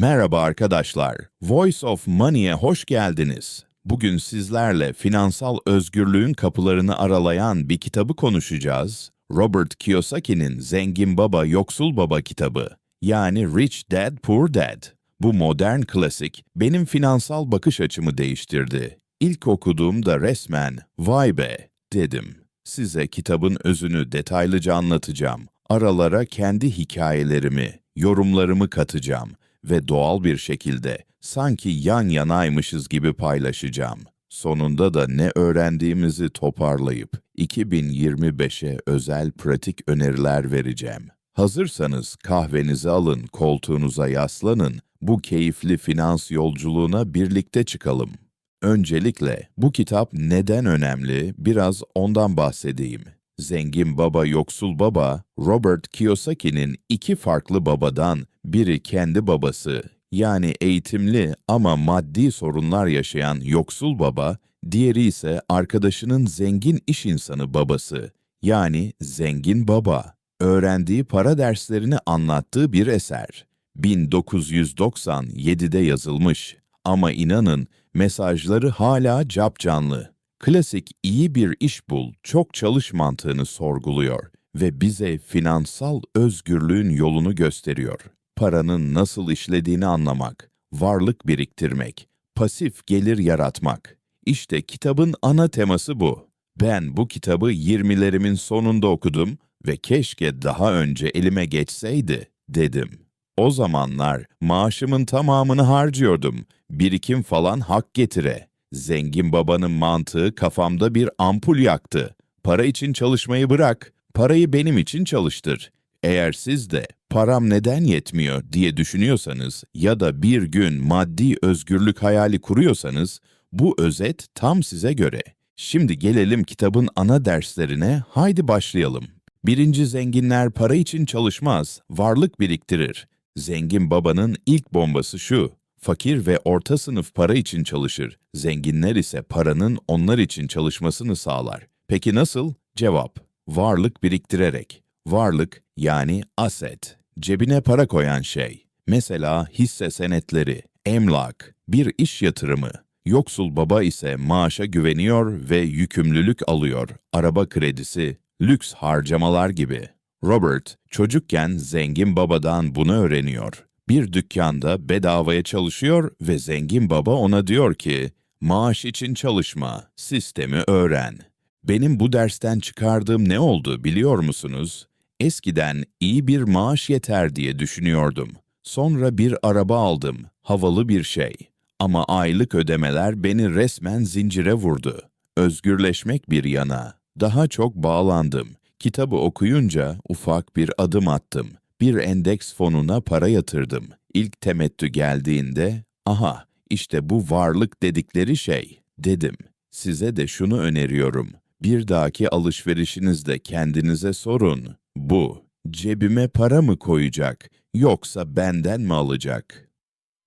Merhaba arkadaşlar. Voice of Money'e hoş geldiniz. Bugün sizlerle finansal özgürlüğün kapılarını aralayan bir kitabı konuşacağız. Robert Kiyosaki'nin Zengin Baba Yoksul Baba kitabı. Yani Rich Dad Poor Dad. Bu modern klasik benim finansal bakış açımı değiştirdi. İlk okuduğumda resmen vay be dedim. Size kitabın özünü detaylıca anlatacağım. Aralara kendi hikayelerimi, yorumlarımı katacağım ve doğal bir şekilde sanki yan yanaymışız gibi paylaşacağım. Sonunda da ne öğrendiğimizi toparlayıp 2025'e özel pratik öneriler vereceğim. Hazırsanız kahvenizi alın, koltuğunuza yaslanın, bu keyifli finans yolculuğuna birlikte çıkalım. Öncelikle bu kitap neden önemli biraz ondan bahsedeyim. Zengin Baba Yoksul Baba, Robert Kiyosaki'nin iki farklı babadan biri kendi babası yani eğitimli ama maddi sorunlar yaşayan yoksul baba, diğeri ise arkadaşının zengin iş insanı babası yani zengin baba. Öğrendiği para derslerini anlattığı bir eser. 1997'de yazılmış ama inanın mesajları hala capcanlı. Klasik iyi bir iş bul, çok çalış mantığını sorguluyor ve bize finansal özgürlüğün yolunu gösteriyor. Paranın nasıl işlediğini anlamak, varlık biriktirmek, pasif gelir yaratmak. İşte kitabın ana teması bu. Ben bu kitabı 20'lerimin sonunda okudum ve keşke daha önce elime geçseydi dedim. O zamanlar maaşımın tamamını harcıyordum. Birikim falan hak getire. Zengin babanın mantığı kafamda bir ampul yaktı. Para için çalışmayı bırak, parayı benim için çalıştır. Eğer siz de param neden yetmiyor diye düşünüyorsanız ya da bir gün maddi özgürlük hayali kuruyorsanız bu özet tam size göre. Şimdi gelelim kitabın ana derslerine, haydi başlayalım. Birinci zenginler para için çalışmaz, varlık biriktirir. Zengin babanın ilk bombası şu, fakir ve orta sınıf para için çalışır, zenginler ise paranın onlar için çalışmasını sağlar. Peki nasıl? Cevap, varlık biriktirerek. Varlık yani asset, cebine para koyan şey. Mesela hisse senetleri, emlak, bir iş yatırımı. Yoksul baba ise maaşa güveniyor ve yükümlülük alıyor. Araba kredisi, lüks harcamalar gibi. Robert çocukken zengin babadan bunu öğreniyor. Bir dükkanda bedavaya çalışıyor ve zengin baba ona diyor ki, maaş için çalışma, sistemi öğren. Benim bu dersten çıkardığım ne oldu biliyor musunuz? Eskiden iyi bir maaş yeter diye düşünüyordum. Sonra bir araba aldım, havalı bir şey. Ama aylık ödemeler beni resmen zincire vurdu. Özgürleşmek bir yana, daha çok bağlandım. Kitabı okuyunca ufak bir adım attım. Bir endeks fonuna para yatırdım. İlk temettü geldiğinde, aha işte bu varlık dedikleri şey, dedim. Size de şunu öneriyorum. Bir dahaki alışverişinizde kendinize sorun. Bu, cebime para mı koyacak, yoksa benden mi alacak?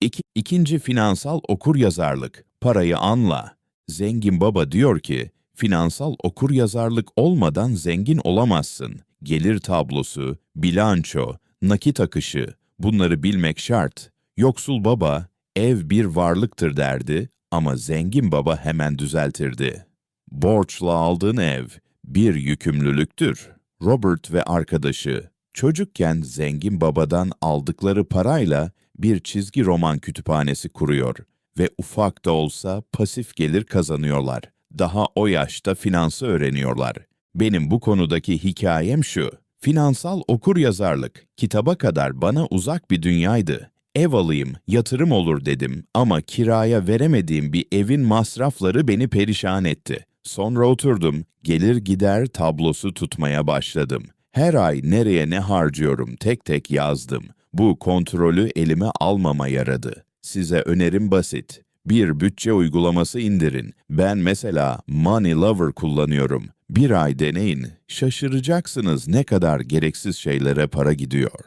İki, ikinci finansal okur yazarlık, parayı anla. Zengin baba diyor ki, finansal okur yazarlık olmadan zengin olamazsın. Gelir tablosu, bilanço, nakit akışı, bunları bilmek şart. Yoksul baba, ev bir varlıktır derdi ama zengin baba hemen düzeltirdi. Borçla aldığın ev bir yükümlülüktür. Robert ve arkadaşı çocukken zengin babadan aldıkları parayla bir çizgi roman kütüphanesi kuruyor ve ufak da olsa pasif gelir kazanıyorlar. Daha o yaşta finansı öğreniyorlar. Benim bu konudaki hikayem şu. Finansal okur yazarlık kitaba kadar bana uzak bir dünyaydı. Ev alayım, yatırım olur dedim ama kiraya veremediğim bir evin masrafları beni perişan etti. Sonra oturdum, gelir gider tablosu tutmaya başladım. Her ay nereye ne harcıyorum tek tek yazdım. Bu kontrolü elime almama yaradı. Size önerim basit. Bir bütçe uygulaması indirin. Ben mesela Money Lover kullanıyorum. Bir ay deneyin. Şaşıracaksınız ne kadar gereksiz şeylere para gidiyor.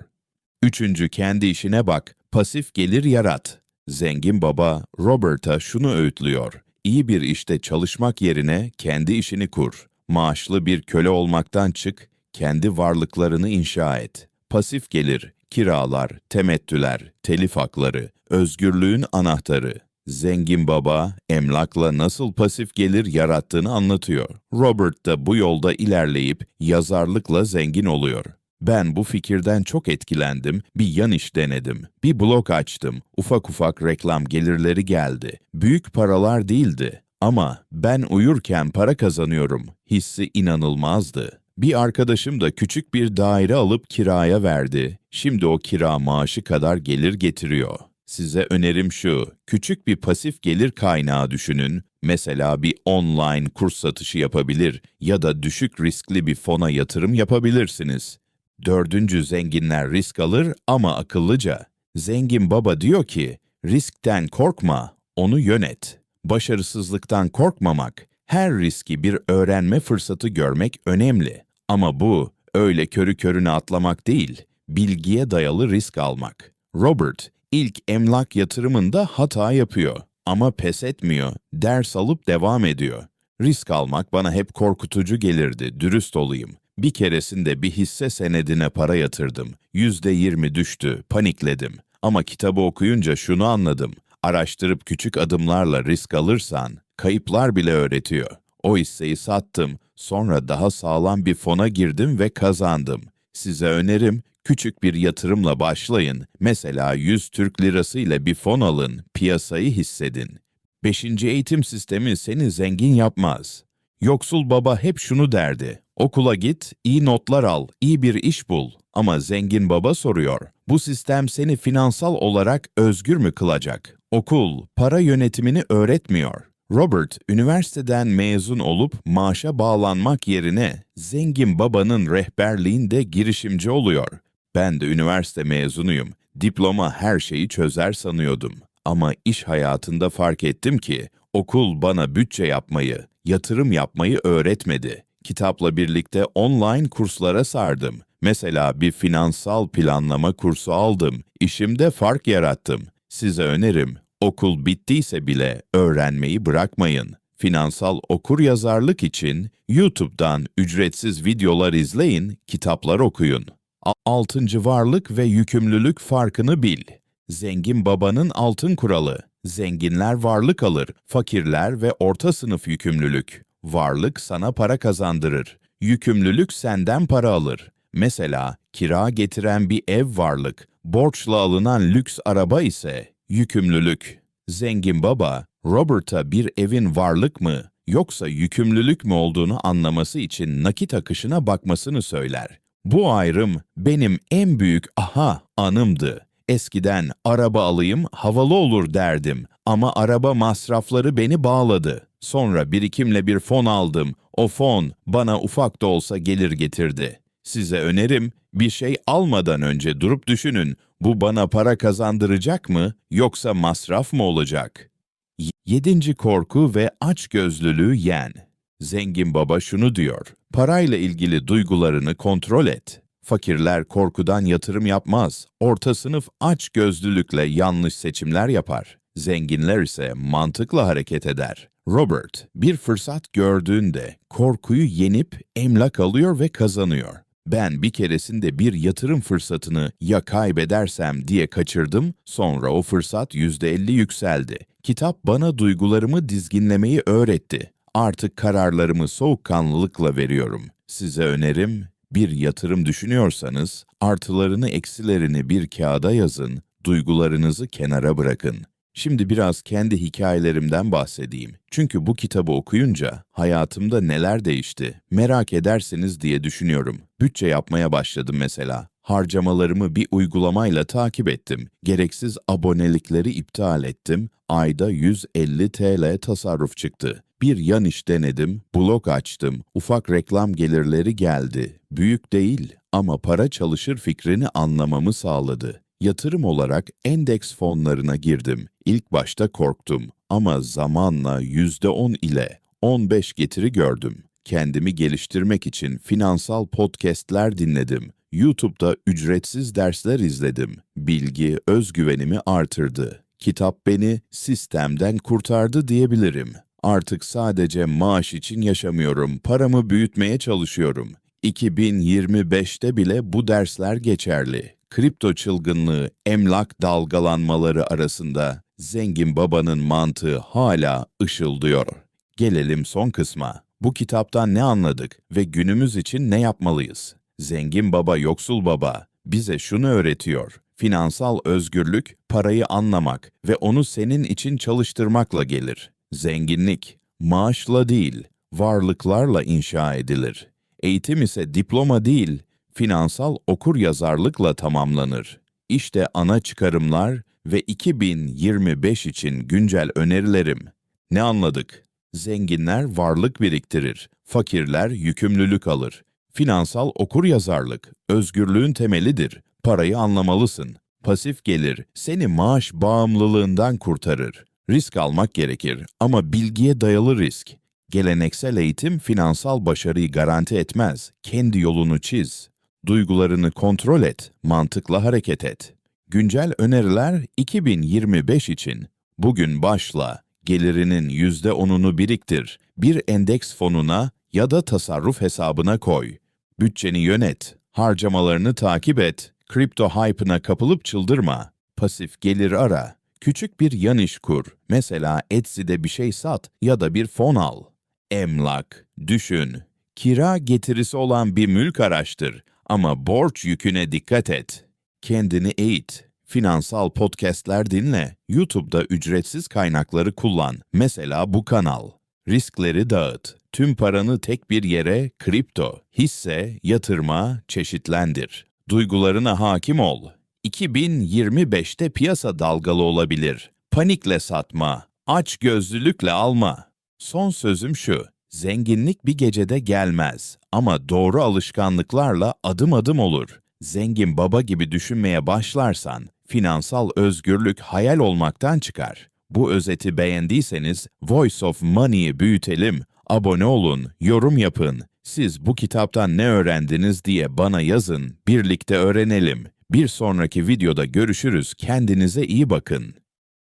Üçüncü kendi işine bak. Pasif gelir yarat. Zengin baba Robert'a şunu öğütlüyor. İyi bir işte çalışmak yerine kendi işini kur. Maaşlı bir köle olmaktan çık, kendi varlıklarını inşa et. Pasif gelir, Kiralar, temettüler, telif hakları, özgürlüğün anahtarı. Zengin baba, emlakla nasıl pasif gelir yarattığını anlatıyor. Robert da bu yolda ilerleyip yazarlıkla zengin oluyor. Ben bu fikirden çok etkilendim, bir yan iş denedim. Bir blog açtım, ufak ufak reklam gelirleri geldi. Büyük paralar değildi ama ben uyurken para kazanıyorum. Hissi inanılmazdı. Bir arkadaşım da küçük bir daire alıp kiraya verdi. Şimdi o kira maaşı kadar gelir getiriyor. Size önerim şu, küçük bir pasif gelir kaynağı düşünün. Mesela bir online kurs satışı yapabilir ya da düşük riskli bir fona yatırım yapabilirsiniz. Dördüncü zenginler risk alır ama akıllıca. Zengin baba diyor ki, riskten korkma, onu yönet. Başarısızlıktan korkmamak, her riski bir öğrenme fırsatı görmek önemli. Ama bu öyle körü körüne atlamak değil, bilgiye dayalı risk almak. Robert ilk emlak yatırımında hata yapıyor ama pes etmiyor, ders alıp devam ediyor. Risk almak bana hep korkutucu gelirdi, dürüst olayım. Bir keresinde bir hisse senedine para yatırdım. Yüzde yirmi düştü, panikledim. Ama kitabı okuyunca şunu anladım. Araştırıp küçük adımlarla risk alırsan, kayıplar bile öğretiyor. O hisseyi sattım, sonra daha sağlam bir fona girdim ve kazandım. Size önerim, küçük bir yatırımla başlayın. Mesela 100 Türk Lirası ile bir fon alın, piyasayı hissedin. Beşinci eğitim sistemi seni zengin yapmaz. Yoksul baba hep şunu derdi. Okula git, iyi notlar al, iyi bir iş bul. Ama zengin baba soruyor. Bu sistem seni finansal olarak özgür mü kılacak? Okul, para yönetimini öğretmiyor. Robert, üniversiteden mezun olup maaşa bağlanmak yerine zengin babanın rehberliğinde girişimci oluyor. Ben de üniversite mezunuyum. Diploma her şeyi çözer sanıyordum. Ama iş hayatında fark ettim ki okul bana bütçe yapmayı, yatırım yapmayı öğretmedi. Kitapla birlikte online kurslara sardım. Mesela bir finansal planlama kursu aldım. İşimde fark yarattım. Size önerim, okul bittiyse bile öğrenmeyi bırakmayın. Finansal okur yazarlık için YouTube'dan ücretsiz videolar izleyin, kitaplar okuyun. Altıncı varlık ve yükümlülük farkını bil. Zengin babanın altın kuralı. Zenginler varlık alır, fakirler ve orta sınıf yükümlülük. Varlık sana para kazandırır. Yükümlülük senden para alır. Mesela kira getiren bir ev varlık, borçla alınan lüks araba ise yükümlülük. Zengin baba, Robert'a bir evin varlık mı yoksa yükümlülük mü olduğunu anlaması için nakit akışına bakmasını söyler. Bu ayrım benim en büyük aha anımdı. Eskiden araba alayım havalı olur derdim ama araba masrafları beni bağladı. Sonra birikimle bir fon aldım. O fon bana ufak da olsa gelir getirdi. Size önerim bir şey almadan önce durup düşünün. Bu bana para kazandıracak mı yoksa masraf mı olacak? Yedinci korku ve açgözlülüğü yen. Zengin baba şunu diyor. Parayla ilgili duygularını kontrol et. Fakirler korkudan yatırım yapmaz. Orta sınıf aç gözlülükle yanlış seçimler yapar. Zenginler ise mantıkla hareket eder. Robert bir fırsat gördüğünde korkuyu yenip emlak alıyor ve kazanıyor. Ben bir keresinde bir yatırım fırsatını ya kaybedersem diye kaçırdım, sonra o fırsat %50 yükseldi. Kitap bana duygularımı dizginlemeyi öğretti. Artık kararlarımı soğukkanlılıkla veriyorum. Size önerim, bir yatırım düşünüyorsanız artılarını eksilerini bir kağıda yazın, duygularınızı kenara bırakın. Şimdi biraz kendi hikayelerimden bahsedeyim. Çünkü bu kitabı okuyunca hayatımda neler değişti merak edersiniz diye düşünüyorum. Bütçe yapmaya başladım mesela. Harcamalarımı bir uygulamayla takip ettim. Gereksiz abonelikleri iptal ettim. Ayda 150 TL tasarruf çıktı. Bir yan iş denedim, blog açtım, ufak reklam gelirleri geldi. Büyük değil ama para çalışır fikrini anlamamı sağladı. Yatırım olarak endeks fonlarına girdim. İlk başta korktum ama zamanla %10 ile 15 getiri gördüm. Kendimi geliştirmek için finansal podcastler dinledim. YouTube'da ücretsiz dersler izledim. Bilgi özgüvenimi artırdı. Kitap beni sistemden kurtardı diyebilirim. Artık sadece maaş için yaşamıyorum, paramı büyütmeye çalışıyorum. 2025'te bile bu dersler geçerli. kripto çılgınlığı, emlak dalgalanmaları arasında zengin babanın mantığı hala ışıldıyor. Gelelim son kısma. Bu kitaptan ne anladık ve günümüz için ne yapmalıyız? Zengin baba, yoksul baba bize şunu öğretiyor. Finansal özgürlük, parayı anlamak ve onu senin için çalıştırmakla gelir. Zenginlik, maaşla değil, varlıklarla inşa edilir. Eğitim ise diploma değil, finansal okuryazarlıkla tamamlanır. İşte ana çıkarımlar ve 2025 için güncel önerilerim. Ne anladık? Zenginler varlık biriktirir, fakirler yükümlülük alır. Finansal okuryazarlık, özgürlüğün temelidir. Parayı anlamalısın. Pasif gelir seni maaş bağımlılığından kurtarır. Risk almak gerekir ama bilgiye dayalı risk. Geleneksel eğitim finansal başarıyı garanti etmez. Kendi yolunu çiz. Duygularını kontrol et, mantıkla hareket et. Güncel öneriler 2025 için. Bugün başla. Gelirinin %10'unu biriktir. Bir endeks fonuna ya da tasarruf hesabına koy. Bütçeni yönet. Harcamalarını takip et. Kripto hype'ına kapılıp çıldırma. Pasif gelir ara. Küçük bir yan iş kur. Mesela Etsy'de bir şey sat ya da bir fon al. Emlak. Düşün. Kira getirisi olan bir mülk araştır ama borç yüküne dikkat et. Kendini eğit. Finansal podcastler dinle. YouTube'da ücretsiz kaynakları kullan. Mesela bu kanal. Riskleri dağıt. Tüm paranı tek bir yere kripto, hisse, yatırma, çeşitlendir. Duygularına hakim ol. 2025'te piyasa dalgalı olabilir. Panikle satma, aç gözlülükle alma. Son sözüm şu. Zenginlik bir gecede gelmez ama doğru alışkanlıklarla adım adım olur. Zengin baba gibi düşünmeye başlarsan finansal özgürlük hayal olmaktan çıkar. Bu özeti beğendiyseniz Voice of Money'i büyütelim, abone olun, yorum yapın. Siz bu kitaptan ne öğrendiniz diye bana yazın, birlikte öğrenelim. Bir sonraki videoda görüşürüz. Kendinize iyi bakın.